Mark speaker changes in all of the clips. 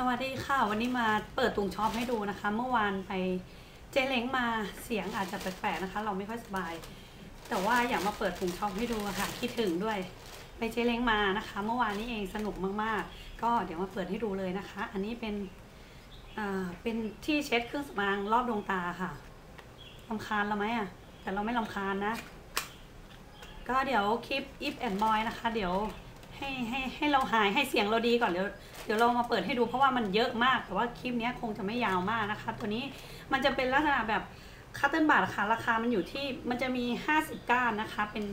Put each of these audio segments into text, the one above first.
Speaker 1: สวัสดีค่ะ วันนี้มาเปิดตุงช็อปให้ดูนะคะ เมื่อวานไปเจเล้งมาเสียงอาจจะแปลกๆนะคะ เราไม่ค่อยสบาย แต่ว่าอยากมาเปิดตุงช็อปให้ดูะค่ะคิดถึงด้วย ไปเจเล้งมานะคะ เมื่อวานนี้เองสนุกมากๆ ก็เดี๋ยวมาเปิดให้ดูเลยนะคะ อันนี้เป็นอ่าเป็นที่เช็ดเครื่องสำอางรอบดวงตาค่ะลำคาญเราไหมอะแต่เราไม่ลำคาญนะ ก็เดี๋ยวคลิป if and boy นะคะ เดี๋ยว ให้ให้ให้เราหายให้เสียงเราดีก่อนเดี๋ยวเดี๋ยวเรามาเปิดให้ดูเพราะว่ามันเยอะมาก แต่ว่าคลิปนี้คงจะไม่ยาวมากนะคะ ตัวนี้มันจะเป็นลักษณะแบบคัตเติลบัตค่ะราคามันอยู่ที่มันจะมี 50 ก้านนะคะ เป็น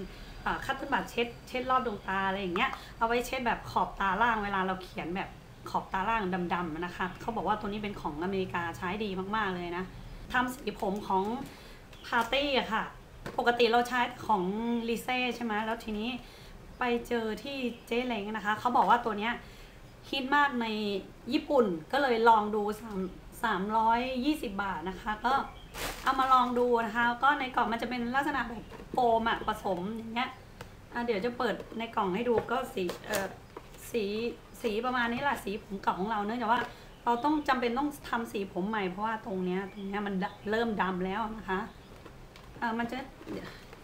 Speaker 1: คัตเติลบัตเช็ดเช็ดรอบดวงตาอะไรอย่างเงี้ยเอาไว้เช็ดแบบขอบตาล่างเวลาเราเขียนแบบขอบตาล่างดำๆนะคะเขาบอกว่าตัวนี้เป็นของอเมริกาใช้ดีมากๆเลยนะทำสีผมของพาร์ตี้อะค่ะ ปกติเราใช้ของลิเซ่ใช่ไหมแล้วทีนี้ ไปเจอที่เจ๊เล้งนะคะ เขาบอกว่าตัวเนี้ยฮิตมากในญี่ปุ่นก็เลยลองดูสามสามร้อยยี่สิบบาทนะคะ ก็เอามาลองดูนะคะ ก็ในกล่องมันจะเป็นลักษณะแบบโฟมอะผสมอย่างเงี้ยอะเดี๋ยวจะเปิดในกล่องให้ดูก็สีเอ่อสีสีประมาณนี้แหละสีผมเก่าของเราเนื่องจากว่าเราต้องจำเป็นต้องทำสีผมใหม่เพราะว่าตรงเนี้ยตรงเนี้ยมันเริ่มดำแล้วนะคะอ่ามันจะ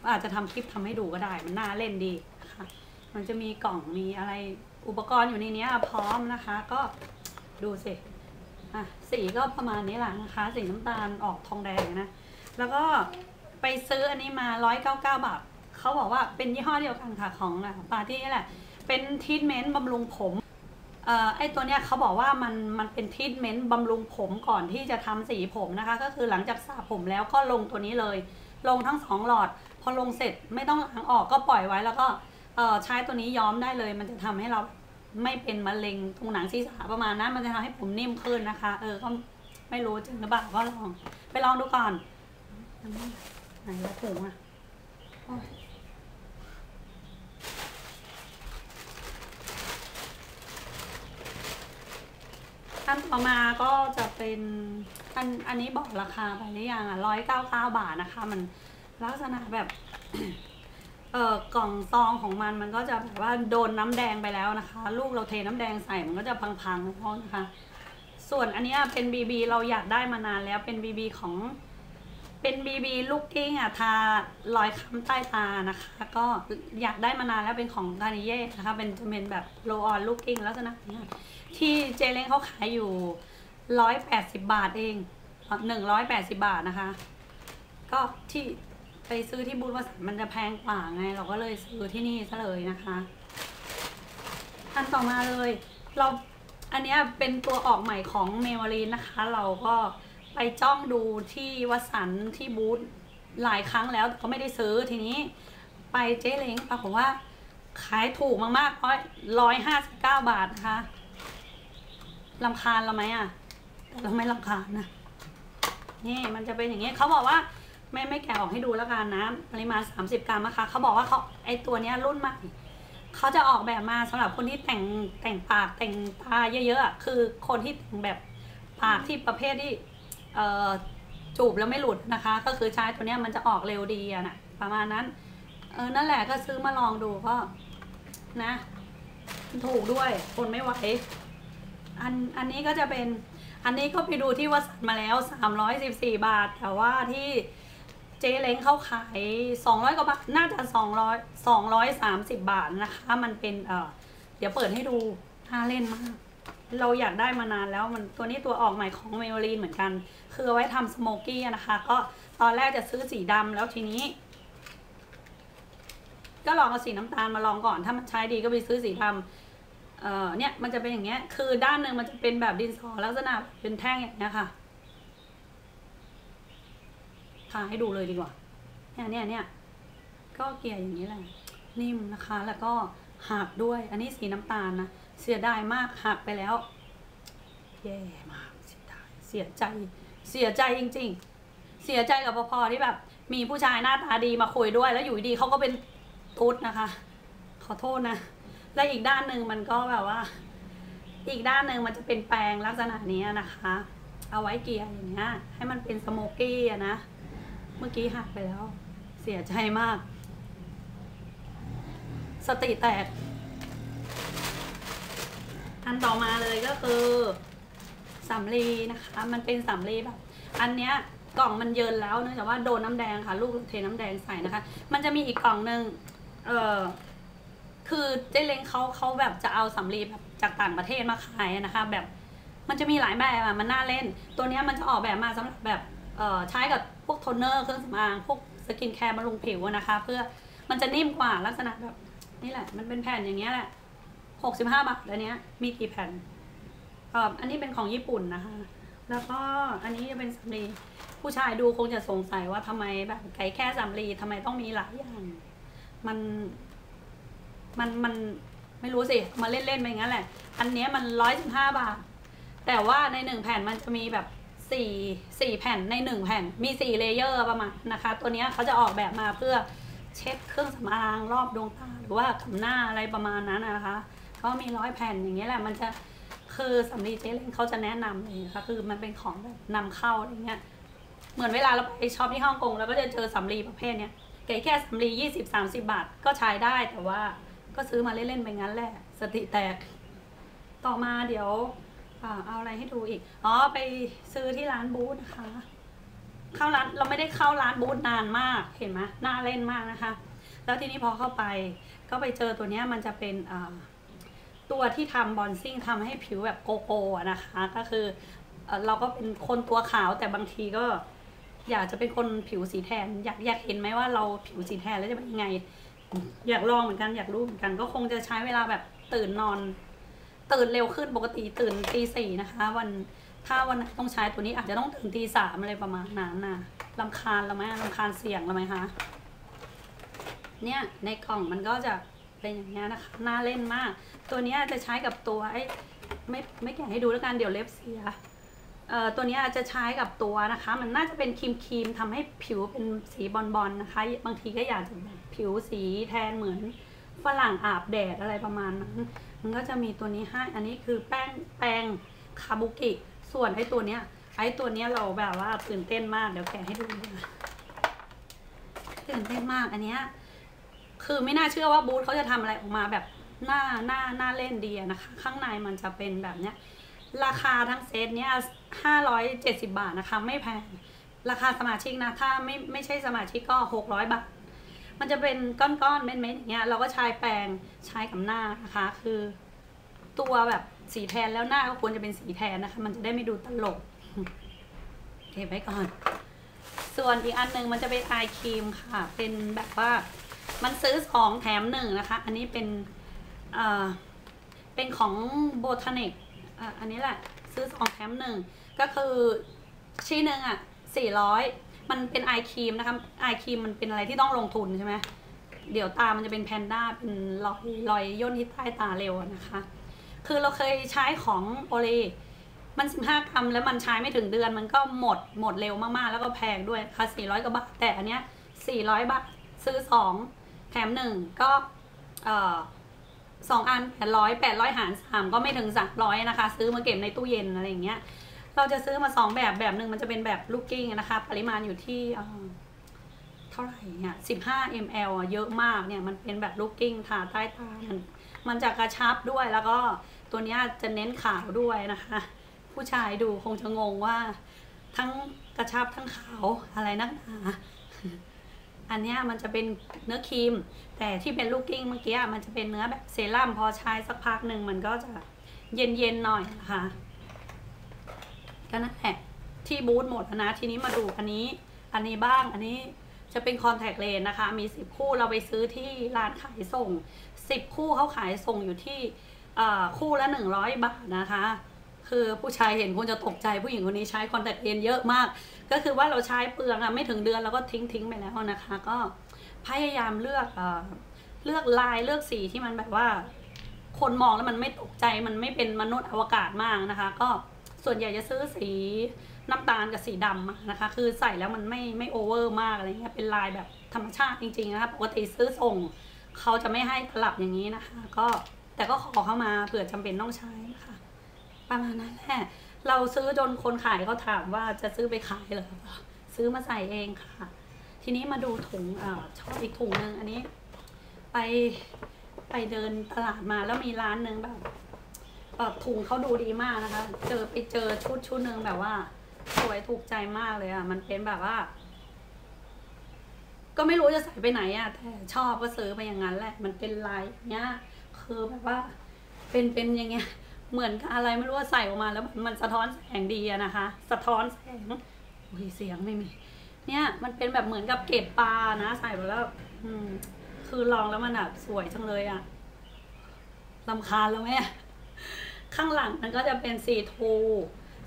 Speaker 1: อาจจะทำคลิปทำให้ดูก็ได้ มันน่าเล่นดี มันจะมีกล่องมีอะไรอุปกรณ์อยู่ในนี้พร้อมนะคะ ก็ดูสิอะสีก็ประมาณนี้แหละนะคะ สีน้ำตาลออกทองแดงนะ แล้วก็ไปซื้ออันนี้มา 199 บาทเขาบอกว่าเป็นยี่ห้อเดียวกันค่ะของปาร์ตี้นี่แหละ เป็นทีทเมนต์บำรุงผมเอ่อไอตัวเนี้ยเขาบอกว่ามันมันเป็นทรีทเมนต์บำรุงผมก่อนที่จะทำสีผมนะคะ ก็คือหลังจากสระผมแล้วก็ลงตัวนี้เลย ลงทั้งสองหลอด พอลงเสร็จไม่ต้องล้างออกก็ปล่อยไว้แล้วก็ ใช้ตัวนี้ย้อมได้เลย มันจะทำให้เราไม่เป็นมะเร็งตรงหนังศีรษะประมาณนั้นมันจะทำให้ผมนิ่มขึ้นนะคะ เออก็ไม่รู้จริงหรือเปล่าก็ลอง ไปลองดูก่อนไหนละถุงอะโอ้ยอันต่อมาก็จะเป็นอันอันนี้บอกราคาไปหรือยังอะร้อยเก้าเก้าบาทนะคะ มันลักษณะแบบ เอ่อกล่องซองของมันมันก็จะแบบว่าโดนน้ำแดงไปแล้วนะคะ ลูกเราเทน้ำแดงใส่มันก็จะพังๆเพราะนะคะ ส่วนอันนี้เป็นบีบีเราอยากได้มานานแล้วเป็นบีบีของเป็นบีบีลูกกิ้งอะทารอยค้ำใต้ตานะคะ ก็อยากได้มานานแล้วเป็นของกานิเย่นะคะเป็นจะเป็นแบบโรออนลูกกิ้งลักษณะนี้ที่เจเล้งเขาขายอยู่ร้อยแปดสิบาทเองหนึ่งร้อยแปดสิบาทนะคะ ก็ที่ ไปซื้อที่บูธวสันต์มันจะแพงกว่าไง เราก็เลยซื้อที่นี่ซะเลยนะคะอันต่อมาเลย เราอันนี้เป็นตัวออกใหม่ของเมมโมรีนนะคะ เราก็ไปจ้องดูที่วสันที่บูธหลายครั้งแล้วแต่ก็ไม่ได้ซื้อทีนี้ ไปเจ๊เล้งปรากฏว่า ขายถูกมากๆร้อยร้อยห้าสิบเก้าบาทนะคะลำคาญเราไหมอะแต่เราไม่ลำคาญนะนี่มันจะเป็นอย่างเงี้เขาบอกว่า ไม่ไม่แกะออกให้ดูแล้วกันนะ ปริมาณ 30 กรัมนะคะเขาบอกว่าเขาไอตัวเนี้ยรุ่นใหม่เขาจะออกแบบมาสำหรับคนที่แต่งแต่งปากแต่งตาเยอะๆคือคนที่แต่งแบบปากที่ประเภทที่เอ่อจูบแล้วไม่หลุดนะคะ ก็คือใช้ตัวเนี้ยมันจะออกเร็วดีอะนะประมาณนั้น เออนั่นแหละก็ซื้อมาลองดูก็นะถูกด้วยคนไม่ไหวอันอันนี้ก็จะเป็นอันนี้ก็ไปดูที่วัดสันมาแล้ว 314 บาท แต่ว่าที่ เจ๊เล้งเขาขาย 200 กว่าบาท น่าจะ 200 230 บาทนะคะ มันเป็นเอ่อเดี๋ยวเปิดให้ดูน่าเล่นมาก เราอยากได้มานานแล้วมันตัวนี้ตัวออกใหม่ของเมโลลีนเหมือนกัน คือไว้ทำสโมกี้นะคะ ก็ตอนแรกจะซื้อสีดำแล้วทีนี้ ก็ลองเอาสีน้ำตาลมาลองก่อน ถ้ามันใช้ดีก็ไปซื้อสีดำเอ่อเนี่ยมันจะเป็นอย่างเงี้ย คือด้านหนึ่งมันจะเป็นแบบดินสอลักษณะเป็นแท่งอย่างเงี้ยค่ะ ทาให้ดูเลยดีกว่า เนี่ยเนี่ยเนี่ยก็เกลี่ยอย่างนี้แหละ นิ่มนะคะ แล้วก็หักด้วย อันนี้สีน้ำตาลนะ เสียดายมากหักไปแล้ว แย่มากเสียดายเสียใจ เสียใจจริง ๆ เสียใจกับพอที่แบบ มีผู้ชายหน้าตาดีมาคุยด้วย แล้วอยู่ดีเขาก็เป็นตุ๊ดนะคะ ขอโทษนะ และอีกด้านหนึ่งมันก็แบบว่า อีกด้านหนึ่งมันจะเป็นแปรงลักษณะนี้นะคะ เอาไว้เกลี่ยอย่างเงี้ย ให้มันเป็นสโมกกี้นะ เมื่อกี้หักไปแล้ว เสียใจมาก สติแตก อันต่อมาเลยก็คือสำลีนะคะ มันเป็นสำลีแบบอันเนี้ยกล่องมันเยินแล้วเนื่องจากว่าโดนน้ำแดงค่ะ ลูกเทน้ำแดงใส่นะคะ มันจะมีอีกกล่องหนึ่งเออคือเจ๊เล้งเขาเขาแบบจะเอาสำลีแบบจากต่างประเทศมาขายนะคะ แบบมันจะมีหลายแบบอะมันน่าเล่น ตัวเนี้ยมันจะออกแบบมาสำหรับแบบเออใช้กับ วกโทนเนอร์เครื่องสำอางพวกสกินแคร์บำรุงผิวนะคะ เพื่อมันจะนิ่มกว่าลักษณะแบบนี่แหละ มันเป็นแผ่นอย่างเงี้ยแหละหกสิบห้าบาทอันเนี้ยมีกี่แผ่นอ,อ,อันนี้เป็นของญี่ปุ่นนะคะ แล้วก็อันนี้จะเป็นสำลีผู้ชายดูคงจะสงสัยว่าทำไมแบบไก่แค่สำลีทำไมต้องมีหลายอย่าง มันมันมันไม่รู้สิ มาเล่นๆไปงั้นแหละ อันเนี้ยมันร้อยสิบห้าบาท แต่ว่าในหนึ่งแผ่นมันจะมีแบบ สี่สี่แผ่นในหนึ่งแผ่นมีสี่เลเยอร์ประมาณนะคะ ตัวนี้เขาจะออกแบบมาเพื่อเช็ดเครื่องสำอางรอบดวงตาหรือว่ากับหน้าอะไรประมาณนั้นนะคะก็มีร้อยแผ่นอย่างเงี้ยแหละมันจะคือสำลีเจเล้งเขาจะแนะนำเลยนะคะคือมันเป็นของแบบนำเข้าอะไรเงี้ยเหมือนเวลาเราไปช็อปที่ฮ่องกงเราก็จะเจอสำลีประเภทเนี้ยไก่แค่สำลียี่สิบสามสิบาทก็ใช้ได้แต่ว่าก็ซื้อมาเล่นๆไปงั้นแหละสติแตก ต่อมาเดี๋ยว เอาอะไรให้ดูอีก อ๋อ ไปซื้อที่ร้านบูธนะคะ เข้าร้านเราไม่ได้เข้าร้านบูธนานมาก เห็นไหมน่าเล่นมากนะคะ แล้วทีนี้พอเข้าไป ก็ไปเจอตัวนี้มันจะเป็นตัวที่ทำบอนซิ่งทำให้ผิวแบบโกโก้นะคะ ก็คืออเราก็เป็นคนตัวขาวแต่บางทีก็อยากจะเป็นคนผิวสีแทน อยากอยากเห็นไหมว่าเราผิวสีแทนแล้วจะเป็นยังไง อยากลองเหมือนกันอยากรู้เหมือนกัน ก็คงจะใช้เวลาแบบตื่นนอน ตื่นเร็วขึ้นปกติตื่นตีสี่นะคะ วันถ้าวันไหนต้องใช้ตัวนี้อาจจะต้องตื่นตีสามอะไรประมาณนั้นนะลำคาญเราไหมลำคาญเสียงเราไหมคะเนี่ยในกล่องมันก็จะเป็นอย่างเงี้ยนะคะน่าเล่นมาก ตัวนี้จะใช้กับตัวไอ้ไม่ไม่แกะให้ดูแล้วกันเดี๋ยวเล็บเสียเอ่อตัวนี้จะใช้กับตัวนะคะ มันน่าจะเป็นครีมครีมทำให้ผิวเป็นสีบอลบอลนะคะ บางทีก็อยากจะผิวสีแทนเหมือนฝรั่งอาบแดดอะไรประมาณนั้น มันก็จะมีตัวนี้ให้ อันนี้คือแป้งแป้งคาบุกิ ส่วนไอ้ตัวเนี้ย ไอ้ตัวเนี้ยเราแบบว่าตื่นเต้นมาก เดี๋ยวแกะให้ดูตื่นเต้นมาก อันเนี้ย คือไม่น่าเชื่อว่าบูธเขาจะทำอะไรออกมาแบบหน้าหน้าหน้าเล่นดีนะคะ ข้างในมันจะเป็นแบบเนี้ย ราคาทั้งเซตเนี้ยห้าร้อยเจ็ดสิบาทนะคะ ไม่แพง ราคาสมาชิกนะ ถ้าไม่ไม่ใช่สมาชิกก็หกร้อยบาท มันจะเป็นก้อนๆเม็ดๆอย่างเงี้ยเราก็ใช้แปรงใช้กับหน้านะคะ คือ ตัวแบบสีแทนแล้วหน้าก็ควรจะเป็นสีแทนนะคะ มันจะได้ไม่ดูตลกเก็บไว้ก่อน ส่วนอีกอันหนึ่งมันจะเป็นไอครีมค่ะ เป็นแบบว่ามันซื้อสองแถมหนึ่งนะคะ อันนี้เป็นเอ่อเป็นของโบทานิกอะอันนี้แหละ ซื้อสองแถมหนึ่งก็คือชิ้นหนึ่งอะสี่ร้อย มันเป็นไอครีมนะคะไอครีมมันเป็นอะไรที่ต้องลงทุนใช่ไหมเดี๋ยวตามันจะเป็นแพนด้าเป็นรอยรอยย่นที่ใต้ตาเร็วนะคะ คือเราเคยใช้ของโอเลมันสิบห้ากรัมแล้วมันใช้ไม่ถึงเดือนมันก็หมดหมดเร็วมากๆ แล้วก็แพงด้วยค่ะสี่ร้อยกว่าบาทแต่อันเนี้ยสี่ร้อยบาท ซื้อสองแถมหนึ่งก็เอ่อสองอันแปดร้อยแปดร้อยหารสามก็ไม่ถึงสามร้อยนะคะ ซื้อมาเก็บในตู้เย็นอะไรอย่างเงี้ย เราจะซื้อมาสองแบบแบบหนึ่งมันจะเป็นแบบลูกกิ้งนะคะ ปริมาณอยู่ที่เท่าไหร่เนี่ยสิบห้า ml เยอะมากเนี่ยมันเป็นแบบลูกกิ้งทาใต้ตามันมันจะกระชับด้วยแล้วก็ตัวนี้จะเน้นขาวด้วยนะคะ ผู้ชายดูคงจะงงว่า ทั้งกระชับทั้งขาวอะไรนักหนาอันนี้มันจะเป็นเนื้อครีม แต่ที่เป็นลูกกิ้งเมื่อกี้มันจะเป็นเนื้อแบบเซรั่มพอใช้สักพักหนึ่งมันก็จะเย็นๆหน่อยนะคะ ก็นั่นแหละที่บูธหมดนะ ทีนี้มาดูอันนี้ อันนี้บ้าง อันนี้จะเป็นคอนแทคเลนนะคะ มีสิบคู่เราไปซื้อที่ร้านขายส่งสิบคู่เขาขายส่งอยู่ที่คู่ละหนึ่งร้อยบาทนะคะ คือผู้ชายเห็นคงจะตกใจผู้หญิงคนนี้ใช้คอนแทคเลนเยอะมาก ก็คือว่าเราใช้เปลืองอะไม่ถึงเดือนเราก็ทิ้งทิ้งๆไปแล้วนะคะ ก็พยายามเลือกเลือกลายเลือกสีที่มันแบบว่า คนมองแล้วมันไม่ตกใจมันไม่เป็นมนุษย์อวกาศมากนะคะ ก็ ส่วนใหญ่จะซื้อสีน้ำตาลกับสีดำมานะคะ คือใส่แล้วมันไม่ไม่โอเวอร์มากอะไรเงี้ยเป็นลายแบบธรรมชาติจริงๆนะคะปกติซื้อส่งเขาจะไม่ให้ตลับอย่างนี้นะคะ ก็แต่ก็ขอเข้ามาเผื่อจำเป็นต้องใช้นะคะประมาณนั้นแหละเราซื้อจนคนขายเขาถามว่าจะซื้อไปขายเหรอซื้อมาใส่เองค่ะ ทีนี้มาดูถุงอ่อชอบอีกถุงหนึ่งอันนี้ ไปไปเดินตลาดมาแล้วมีร้านหนึ่งแบบ เออถุงเขาดูดีมากนะคะ เจอไปเจอชุดชุดหนึ่งแบบว่า สวยถูกใจมากเลยอะ มันเป็นแบบว่า ก็ไม่รู้จะใส่ไปไหนอะ แต่ชอบก็ซื้อไปอย่างนั้นแหละ มันเป็นลายเงี้ย คือแบบว่า เป็นเป็นอย่างเงี้ย เหมือนกับอะไรไม่รู้ว่าใส่ออกมาแล้วมันสะท้อนแสงดีอะนะคะ สะท้อนแสงโอ้ยเสียงไม่มี เนี่ย มันเป็นแบบเหมือนกับเก็บปลานะ ใส่ไปแล้ว อืม คือลองแล้วมันแบบสวยจังเลยอะลำคาญแล้วแม่ ข้างหลังมันก็จะเป็นซีทู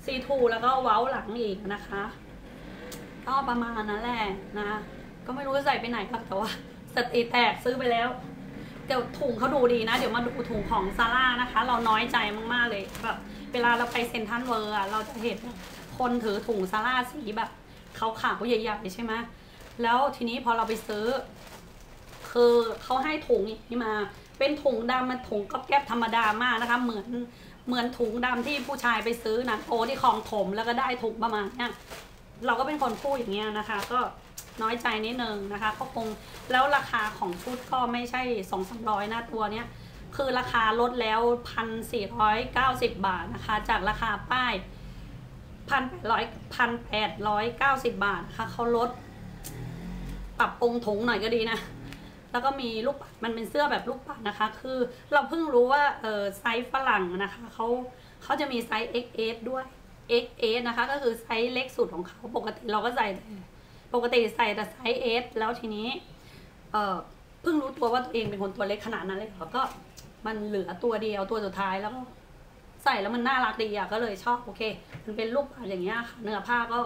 Speaker 1: ซีทูแล้วก็เว้าหลังอีกนะคะ ก็ประมาณนั้นแหละนะ ก็ไม่รู้จะใส่ไปไหนครับแต่ว่าสติแตกซื้อไปแล้ว เดี๋ยวถุงเขาดูดีนะ เดี๋ยวมาดูถุงของซาร่านะคะ เราน้อยใจมากๆเลยแบบเวลาเราไปเซ็นทรัลเวิร์อะเราจะเห็นคนถือถุงซาร่าสีแบบขาวๆใหญ่ๆใช่ไหมแล้วทีนี้พอเราไปซื้อ คือเขาให้ถุงอย่างนี้มา เป็นถุงดำมันถุงก๊อบแก๊บธรรมดามากนะคะ เหมือน เหมือนถุงดำที่ผู้ชายไปซื้อนะโอที่คลองถมแล้วก็ได้ถุงประมาณเนี้ยเราก็เป็นคนพูดอย่างเงี้ยนะคะ ก็น้อยใจนิดนึงนะคะก็คงแล้วราคาของชุดก็ไม่ใช่สองสามร้อยนะตัวเนี้ยคือราคาลดแล้วพันสี่ร้อยเก้าสิบบาทนะคะ จากราคาป้ายพันแปดร้อยพันแปดร้อยเก้าสิบบาทนะคะเขาลด ปรับปรุงถุงหน่อยก็ดีนะ แล้วก็มีลูกปัดมันเป็นเสื้อแบบลูกปัดนะคะ คือเราเพิ่งรู้ว่าเออไซส์ฝรั่งนะคะเขาเขาจะมีไซส์ XS ด้วย XS นะคะ ก็คือไซส์เล็กสุดของเขาปกติเราก็ใส่ปกติใส่แต่ไซส์ S แล้วทีนี้เออเพิ่งรู้ตัวว่าตัวเองเป็นคนตัวเล็กขนาดนั้นเลยแล้วก็มันเหลือตัวเดียวตัวสุดท้ายแล้วก็ใส่แล้วมันน่ารักดีอะก็เลยชอบโอเค มันเป็นรูปปัดอย่างเงี้ยค่ะเนื้อผ้าก็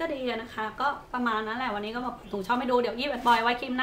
Speaker 1: ก็ดีนะคะ ก็ประมาณนั้นแหละวันนี้ก็มาถุงชอบไม่ดูเดี๋ยวยี่แบบบอยไว้คลิปหน้า